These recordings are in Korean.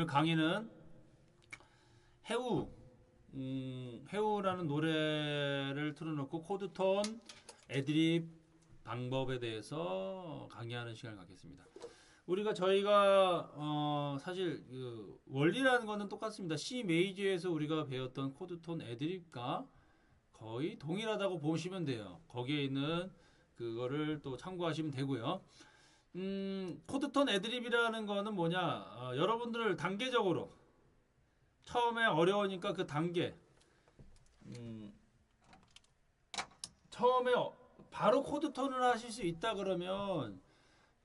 오늘 강의는 해우 음, 해우라는 노래를 틀어놓고 코드톤 애드립 방법에 대해서 강의하는 시간을 갖겠습니다. 우리가 저희가 어, 사실 그 원리라는 거는 똑같습니다. C 메이저에서 우리가 배웠던 코드톤 애드립과 거의 동일하다고 보시면 돼요. 거기에 있는 그거를 또 참고하시면 되고요. 음, 코드톤 애드립이라는 거는 뭐냐? 어, 여러분들 단계적으로 처음에 어려우니까 그 단계 음, 처음에 어- 바로 코드톤을 하실 수 있다 그러면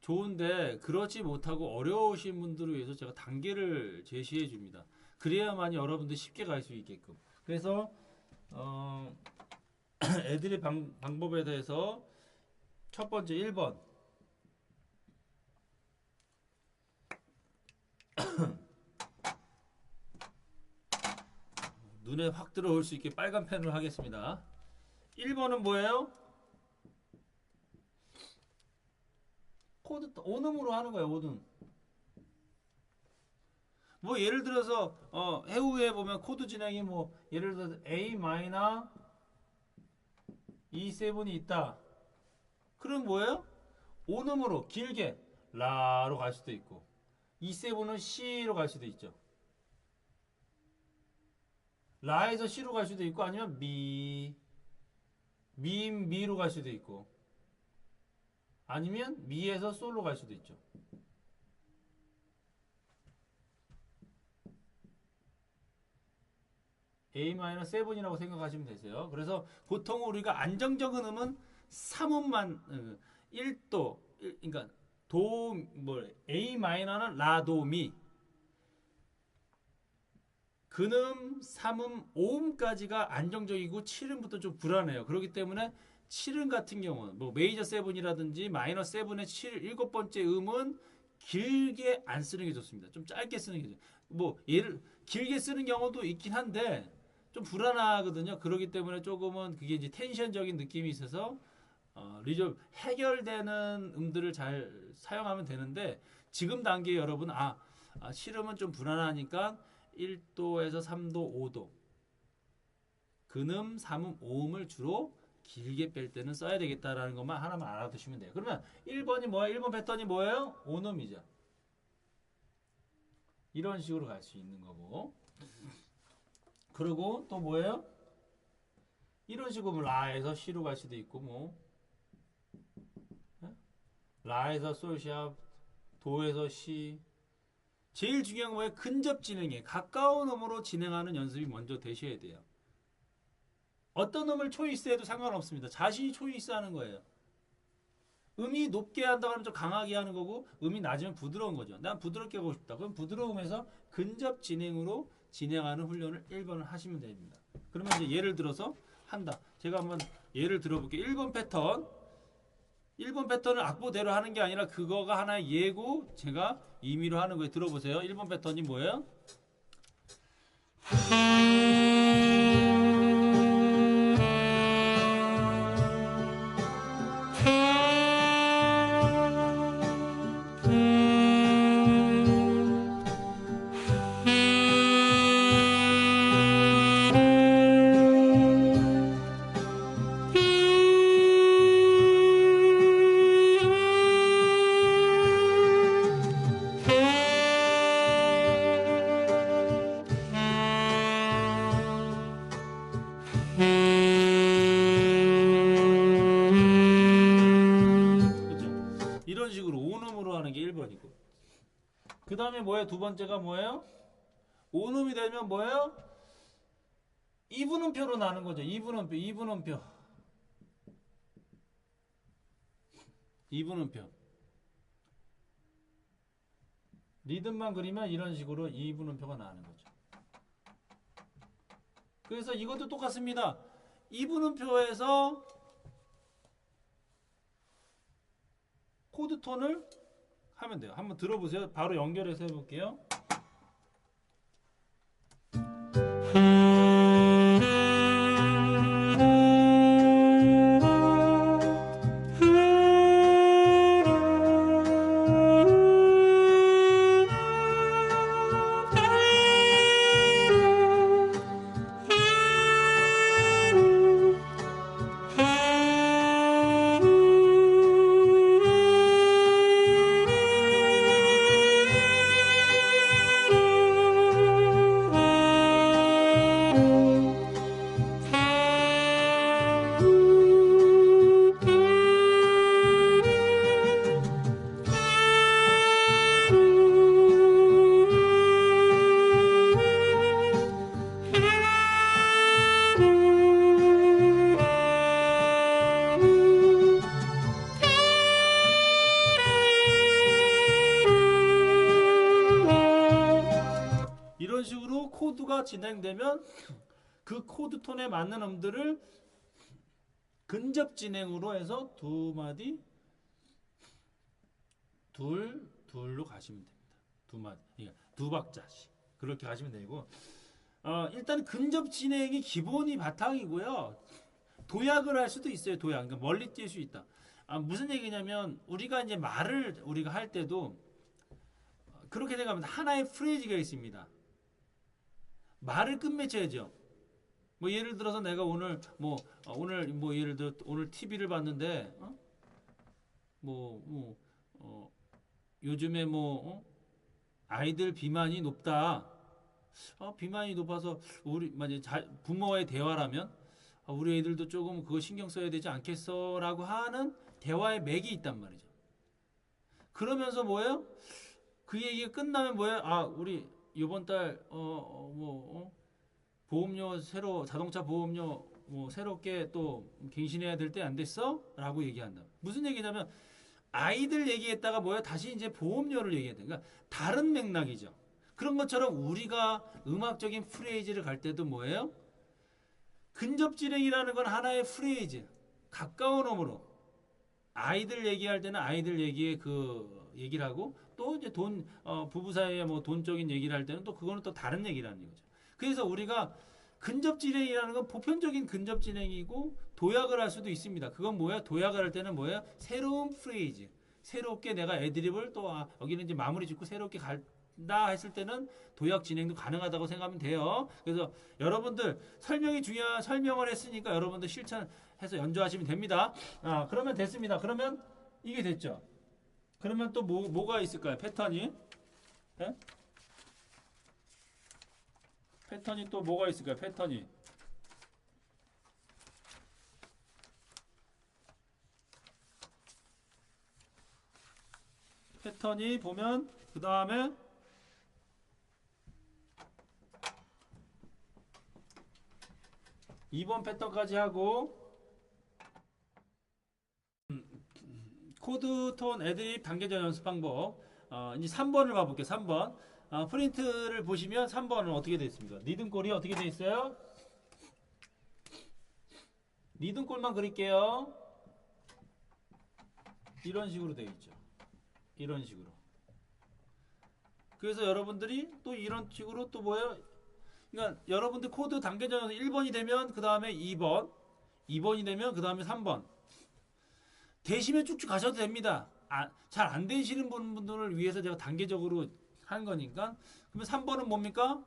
좋은데 그렇지 못하고 어려우신 분들을 위해서 제가 단계를 제시해 줍니다. 그래야만 여러분들 쉽게 갈 수 있게끔. 그래서 어, 애들의 방, 방법에 대해서 첫 번째 1번 눈에 확 들어올 수 있게 빨간 펜으로 하겠습니다. 1번은 뭐예요? 코드 오음으로 하는 거예요. 오음. 뭐 예를 들어서 어, 해우에 보면 코드 진행이 뭐 예를 들어서 A 마이너 E7이 있다. 그럼 뭐예요? 오음으로 길게 라로 갈 수도 있고 E7은 C로 갈 수도 있죠. 라에서 C로 갈 수도 있고 아니면 미 미, 미로 갈 수도 있고 아니면 미에서 솔로 갈 수도 있죠. A-7이라고 생각하시면 되세요. 그래서 보통 우리가 안정적인 음은 3음만 1도 그러니까 도뭐 A-는 라도미 근음, 3음, 5음까지가 안정적이고 7음부터 좀 불안해요. 그렇기 때문에 7음 같은 경우는 뭐 메이저 7이라든지 마이너 7의 7 일곱 번째 음은 길게 안 쓰는 게 좋습니다. 좀 짧게 쓰는 게 좋아요. 뭐 예를 길게 쓰는 경우도 있긴 한데 좀 불안하거든요. 그렇기 때문에 조금은 그게 이제 텐션적인 느낌이 있어서 어, 리졸 해결되는 음들을 잘 사용하면 되는데 지금 단계에 여러분 아, 아 실음은 좀 불안하니까 1도에서 3도, 5도 근음, 3음, 5음을 주로 길게 뺄 때는 써야 되겠다라는 것만 하나만 알아두시면 돼요. 그러면 1번이 뭐예요? 1번 패턴이 뭐예요? 5음이죠. 이런 식으로 갈 수 있는 거고 그리고 또 뭐예요? 이런 식으로 뭐 라에서 C로 갈 수도 있고 뭐 예? 라에서 솔샵 도에서 C 제일 중요한 건? 근접 진행에 가까운 음으로 진행하는 연습이 먼저 되셔야 돼요. 어떤 음을 초이스해도 상관없습니다. 자신이 초이스하는 거예요. 음이 높게 한다고 하면 좀 강하게 하는 거고 음이 낮으면 부드러운 거죠. 난 부드럽게 하고 싶다. 그럼 부드러움에서 근접 진행으로 진행하는 훈련을 1번을 하시면 됩니다. 그러면 이제 예를 들어서 한다. 제가 한번 예를 들어볼게요. 1번 패턴 1번 패턴을 악보대로 하는 게 아니라 그거가 하나의 예고 제가 임의로 하는 거예요. 들어보세요. 1번 패턴이 뭐예요? 다음에 뭐예요? 두 번째가 뭐예요? 온음이 되면 뭐예요? 이분음표로 나는 거죠. 이분음표, 이분음표. 이분음표. 리듬만 그리면 이런 식으로 이분음표가 나는 거죠. 그래서 이것도 똑같습니다. 이분음표에서 코드 톤을 하면 돼요. 한번 들어보세요. 바로 연결해서 해볼게요. 진행되면 그 코드 톤에 맞는 음들을 근접 진행으로 해서 두 마디 둘 둘로 가시면 됩니다. 두 마디, 그러니까 두 박자씩 그렇게 가시면 되고 어, 일단 근접 진행이 기본이 바탕이고요. 도약을 할 수도 있어요. 도약, 그러니까 멀리 뛸 수 있다. 아, 무슨 얘기냐면 우리가 이제 말을 우리가 할 때도 그렇게 생각하면 하나의 프레이즈가 있습니다. 말을 끝맺혀야죠. 뭐 예를 들어서 내가 오늘 뭐 어, 오늘 뭐 예를 들어 오늘 TV를 봤는데 어? 뭐, 뭐 어, 요즘에 뭐 어? 아이들 비만이 높다. 어, 비만이 높아서 우리 만약 자, 부모와의 대화라면 아, 우리 애들도 조금 그거 신경 써야 되지 않겠어라고 하는 대화의 맥이 있단 말이죠. 그러면서 뭐예요? 그 얘기가 끝나면 뭐예요? 아, 우리 이번 달 어, 어, 뭐 어? 보험료 새로 자동차 보험료 뭐 새롭게 또 갱신해야 될 때 안 됐어? 라고 얘기한다. 무슨 얘기냐면 아이들 얘기했다가 뭐예요? 다시 이제 보험료를 얘기해야 돼. 그러니까 다른 맥락이죠. 그런 것처럼 우리가 음악적인 프레이즈를 갈 때도 뭐예요? 근접 진행이라는 건 하나의 프레이즈. 가까운 음으로. 아이들 얘기할 때는 아이들 얘기의 그 얘기를 하고 또 이제 돈, 어, 부부 사이에 뭐 돈적인 얘기를 할 때는 또 그거는 또 다른 얘기라는 거죠. 그래서 우리가 근접 진행이라는 건 보편적인 근접 진행이고 도약을 할 수도 있습니다. 그건 뭐야? 도약을 할 때는 뭐야? 새로운 프레이즈. 새롭게 내가 애드립을 또 아, 여기는 이제 마무리 짓고 새롭게 간다 했을 때는 도약 진행도 가능하다고 생각하면 돼요. 그래서 여러분들 설명이 중요한 설명을 했으니까 여러분들 실천해서 연주하시면 됩니다. 아, 그러면 됐습니다. 그러면 이게 됐죠. 그러면 또 뭐, 뭐가 있을까요? 패턴이? 예? 패턴이 또 뭐가 있을까요? 패턴이. 패턴이 보면 그 다음에 이번 패턴까지 하고 코드 톤 애드립 단계적 연습 방법. 어, 이제 3번을 봐볼게요 3번. 어, 프린트를 보시면 3번은 어떻게 되어 있습니까? 리듬골이 어떻게 되어 있어요? 리듬골만 그릴게요. 이런 식으로 되어 있죠. 이런 식으로. 그래서 여러분들이 또 이런 식으로 또 뭐예요? 그러니까 여러분들 코드 연습 1번이 되면 그 다음에 2번 2번이 되면 그 다음에 3번 되시면 쭉쭉 가셔도 됩니다. 아, 잘 안 되시는 분- 분들을 위해서 제가 단계적으로 한 거니까. 그러면 3번은 뭡니까?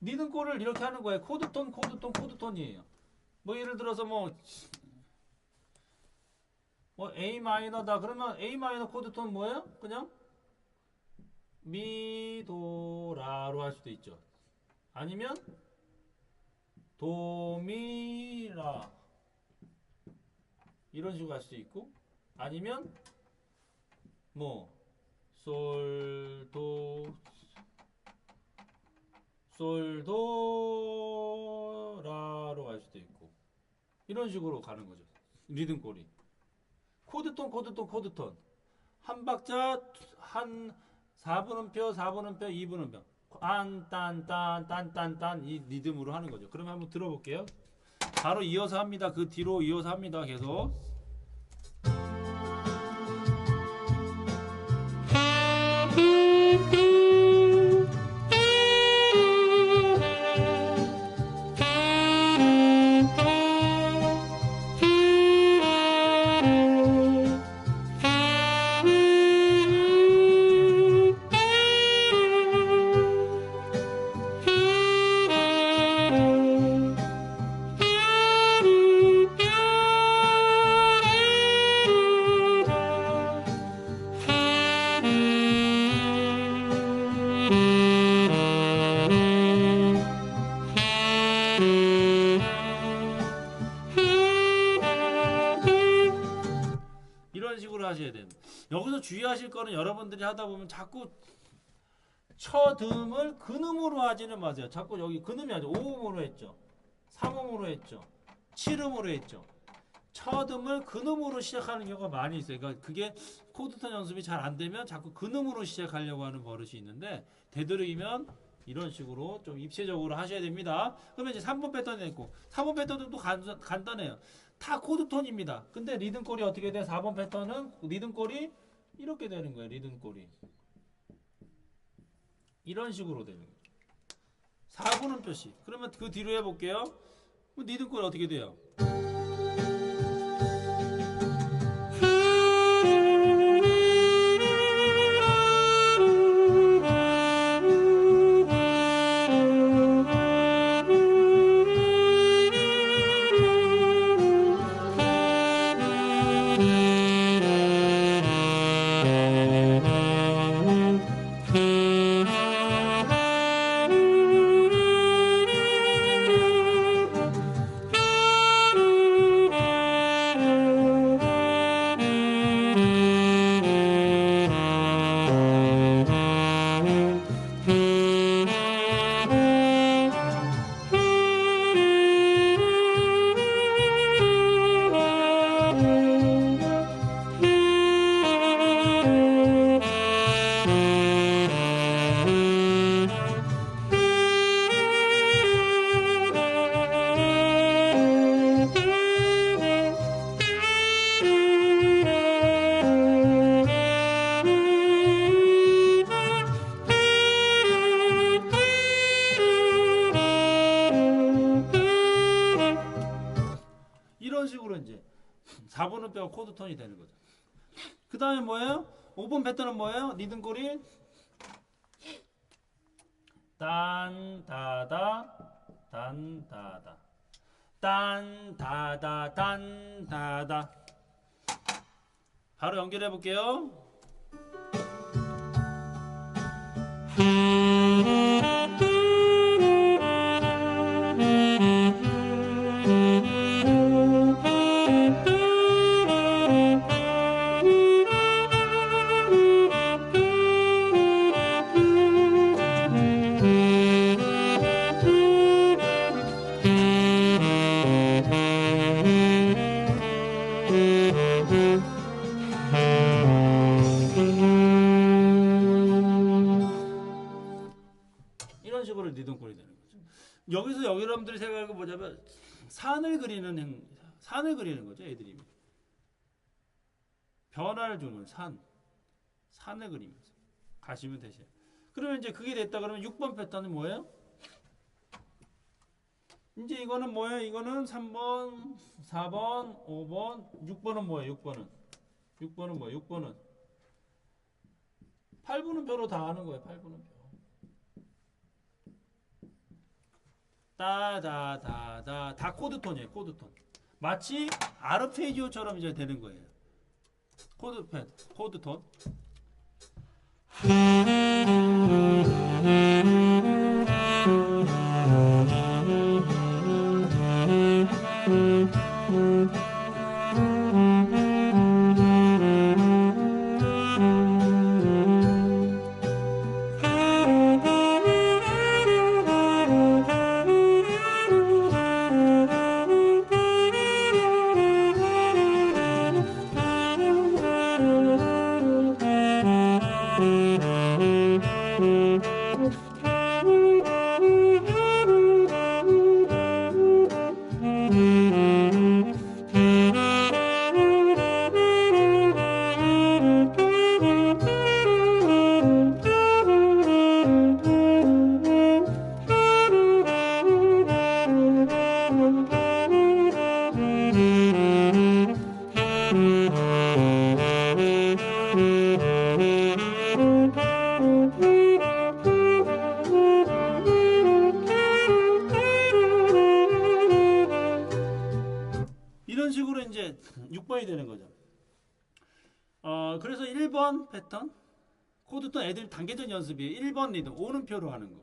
리듬골을 이렇게 하는 거예요. 코드톤, 코드톤, 코드톤이에요. 뭐 예를 들어서 뭐, 뭐 A 마이너다. 그러면 A 마이너 코드톤 뭐예요? 그냥 미, 도, 라로 할 수도 있죠. 아니면 도, 미, 라. 이런 식으로 갈 수도 있고 아니면 뭐 솔도 솔도라로 갈 수도 있고 이런 식으로 가는 거죠. 리듬골이 코드톤 코드톤 코드톤. 한 박자 한 4분음표 4분음표 2분음표. 딴딴딴딴딴딴 이 리듬으로 하는 거죠. 그러면 한번 들어볼게요 바로 이어서 합니다. 그 뒤로 이어서 합니다. 계속. 식으로 하셔야 됩니다. 여기서 주의하실 거는 여러분들이 하다 보면 자꾸 쳐듬을 근음으로 하지는 마세요. 자꾸 여기 근음이 아니죠. 5음으로 했죠. 3음으로 했죠. 7음으로 했죠. 첫 음을 근음으로 시작하는 경우가 많이 있어요. 그러니까 그게 코드톤 연습이 잘 안 되면 자꾸 근음으로 시작하려고 하는 버릇이 있는데 되도록이면 이런 식으로 좀 입체적으로 하셔야 됩니다. 그러면 이제 3번 패턴이 있고 3번 패턴은 또 간, 간단해요. 다 코드톤입니다. 근데 리듬꼴이 어떻게 돼? 4번 패턴은 리듬꼴이 이렇게 되는 거예요. 리듬꼴이. 이런 식으로 되는 거예요. 4분은 표시. 그러면 그 뒤로 해볼게요. 그럼 리듬꼴이 어떻게 돼요? 그 다음에 뭐예요? 5번 패턴은 뭐예요? 리듬꼴이 딴다다 딴다다 딴다다 딴다다 바로 연결해 볼게요. 산을 그리는 행, 산을 그리는 거죠, 애들이. 변화를 주는 산, 산을 그리면서 가시면 되세요. 그러면 이제 그게 됐다 그러면 6번 패턴은 뭐예요? 이제 이거는 뭐예요? 이거는 3번, 4번, 5번, 6번은 뭐예요? 6번은 6번은 뭐예요? 6번은 8분은 표로 다 하는 거예요. 8분은 표. 따다다다. 다 코드톤이에요 코드톤. 마치 아르페지오처럼 이제 되는 거예요. 코드펜 코드톤 되는 거죠. 어, 그래서 1번 패턴 코드톤 애들 단계적 연습이에요. 1번 리듬 오는표로 하는 거.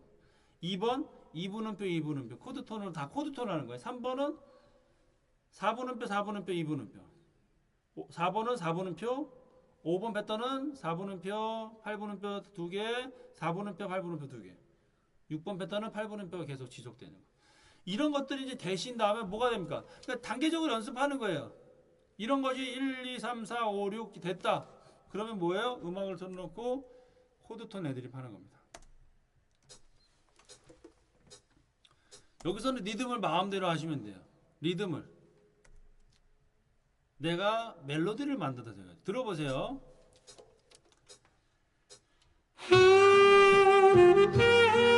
2번 2분음표 2분음표 코드톤으로 다 코드톤 하는 거예요. 3번은 4분음표 4분음표 2분음표 4번은 4분음표 5번 패턴은 4분음표 8분음표 2개 4분음표 8분음표 2개 6번 패턴은 8분음표가 계속 지속되는 거. 이런 것들이 이제 대신 다음에 뭐가 됩니까? 그러니까 단계적으로 연습하는 거예요. 이런 것이 1, 2, 3, 4, 5, 6 됐다. 그러면 뭐예요? 음악을 틀어놓고 코드톤 애드립 하는 겁니다. 여기서는 리듬을 마음대로 하시면 돼요. 리듬을. 내가 멜로디를 만들어서 해요. 들어보세요.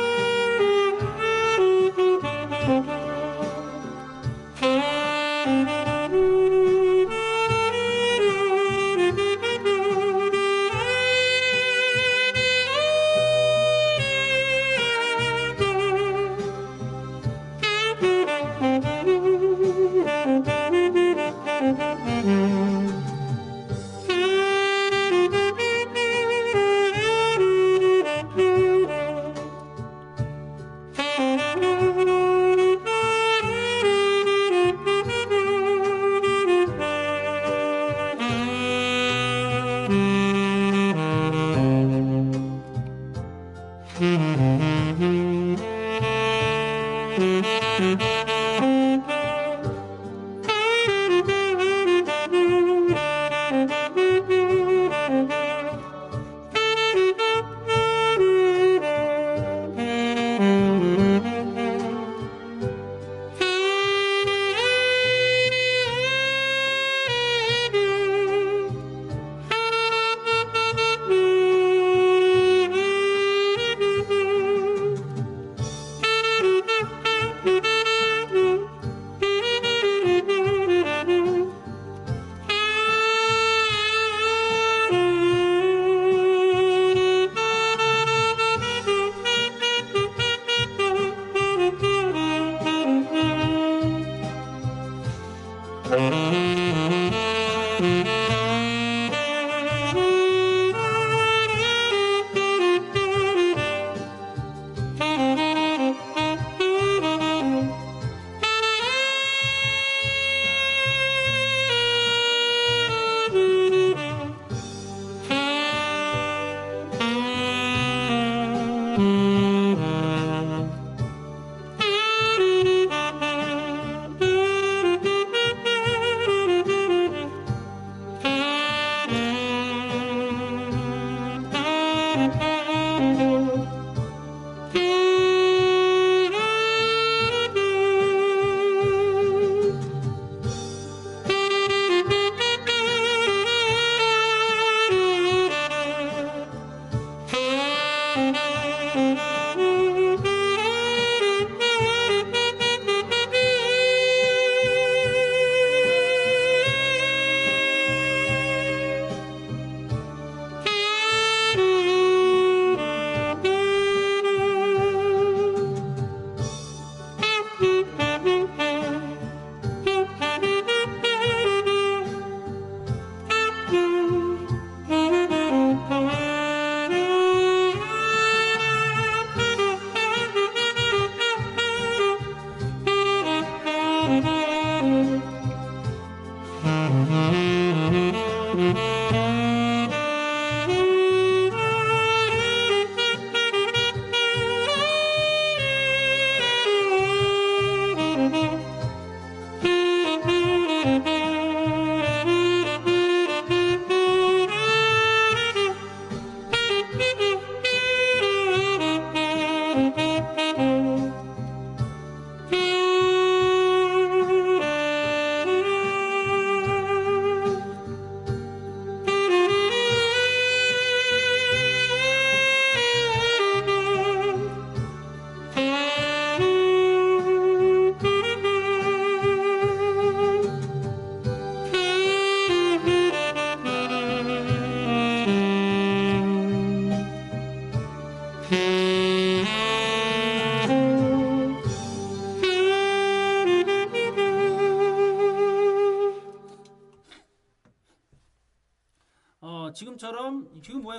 어,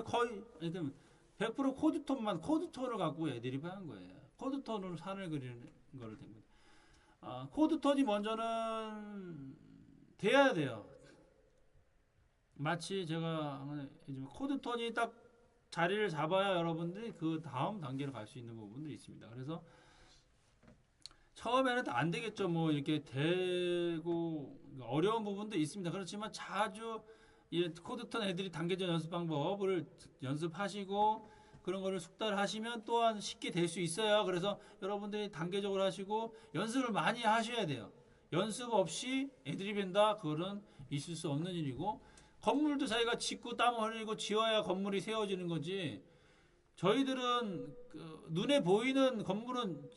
거의 그러니까 100% 코드톤만 코드톤을 갖고 애드립 하는 거예요. 코드톤으로 산을 그리는 거를 됩니다. 아, 코드톤이 먼저는 돼야 돼요. 마치 제가 코드톤이 딱 자리를 잡아야 여러분들이 그 다음 단계로 갈 수 있는 부분들이 있습니다. 그래서 처음에는 안 되겠죠. 뭐 이렇게 되고 어려운 부분도 있습니다. 그렇지만 자주 이 코드턴 애들이 단계적 연습 방법을 연습하시고 그런 거를 숙달을 하시면 또한 쉽게 될 수 있어요. 그래서 여러분들이 단계적으로 하시고 연습을 많이 하셔야 돼요. 연습 없이 애들이 벤다 그거는 있을 수 없는 일이고 건물도 자기가 짓고 땀 흘리고 지어야 건물이 세워지는 거지. 저희들은 그 눈에 보이는 건물은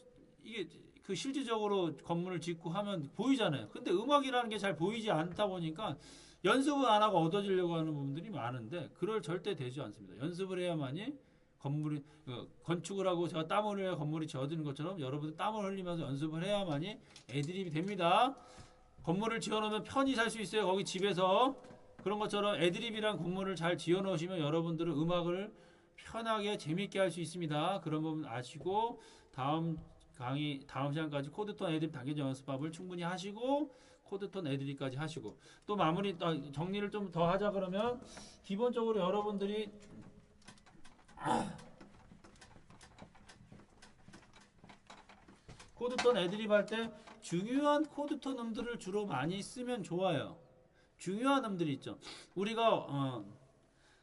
이게 그 실질적으로 건물을 짓고 하면 보이잖아요. 근데 음악이라는 게 잘 보이지 않다 보니까 연습을 안 하고 얻어지려고 하는 부분들이 많은데 그럴 절대 되지 않습니다. 연습을 해야만이 건물이 어, 건축을 하고 제가 땀을 흘려야 건물이 지어지는 것처럼 여러분들 땀을 흘리면서 연습을 해야만이 애드립이 됩니다. 건물을 지어놓으면 편히 살 수 있어요. 거기 집에서 그런 것처럼 애드립이란 건물을 잘 지어놓으시면 여러분들은 음악을 편하게 재밌게 할 수 있습니다. 그런 부분 아시고 다음 강의 다음 시간까지 코드톤 애드립 단계적 연습법을 충분히 하시고 코드톤 애드립까지 하시고 또 마무리 아, 정리를 좀 더 하자 그러면 기본적으로 여러분들이 코드톤 애드립 할 때 중요한 코드톤 음들을 주로 많이 쓰면 좋아요. 중요한 음들이 있죠. 우리가 어,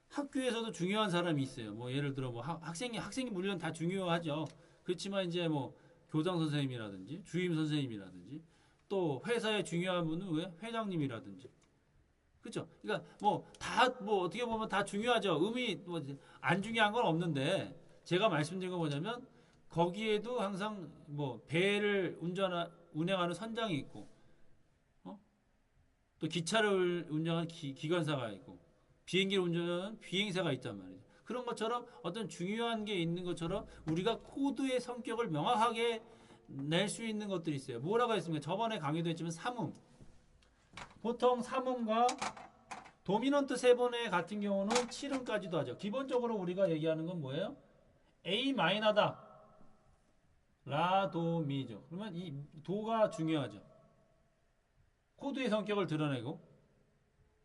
학교에서도 중요한 사람이 있어요. 뭐 예를 들어 뭐 학- 학생이 학생이 물론 다 중요하죠. 그렇지만 이제 뭐 교장 선생님이라든지 주임 선생님이라든지 또 회사의 중요한 분은 왜 회장님이라든지 그렇죠. 그러니까 뭐다뭐 어떻게 보면 다 중요하죠. 음이 뭐안 중요한 건 없는데 제가 말씀드린 건 뭐냐면 거기에도 항상 뭐 배를 운전하 운행하는 선장이 있고 어? 또 기차를 운전하는 기, 기관사가 있고 비행기를 운전하는 비행사가 있단 말이죠. 그런 것처럼 어떤 중요한 게 있는 것처럼 우리가 코드의 성격을 명확하게 낼 수 있는 것들이 있어요. 뭐라고 했습니까? 저번에 강의도 했지만 삼음. 보통 삼음과 도미넌트 세번의 같은 경우는 7음까지도 하죠. 기본적으로 우리가 얘기하는 건 뭐예요? A 마이너다. 라, 도, 미죠. 그러면 이 도가 중요하죠. 코드의 성격을 드러내고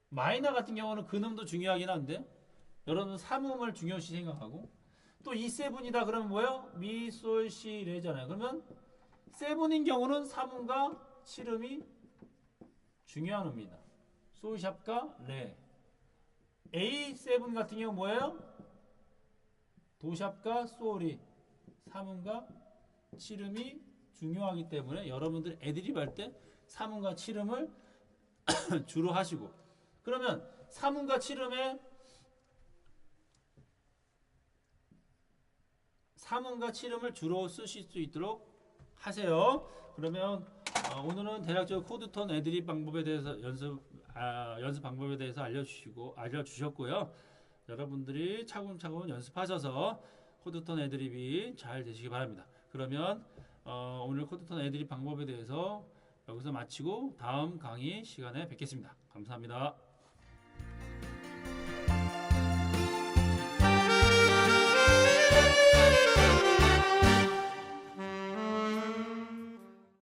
마이너 같은 경우는 근음도 중요하긴 한데 여러분 삼음을 중요시 생각하고 또 이 세븐이다 그러면 뭐예요? 미, 솔, 시, 레잖아요. 그러면 세븐인 경우는 삼음과 칠음이 중요한 음입니다. 솔샵과 레. A7 같은 경우 뭐예요? 도샵과 솔이 삼음과 칠음이 중요하기 때문에 여러분들 애드립 할때 삼음과 칠음을 주로 하시고 그러면 삼음과 칠음에 삼음과 칠음을 주로 쓰실 수 있도록 하세요. 그러면 어, 오늘은 대략적으로 코드톤 애드립 방법에 대해서 연습 아, 연습 방법에 대해서 알려주시고 알려주셨고요. 여러분들이 차근차근 연습하셔서 코드톤 애드립이 잘 되시기 바랍니다. 그러면 어, 오늘 코드톤 애드립 방법에 대해서 여기서 마치고 다음 강의 시간에 뵙겠습니다. 감사합니다.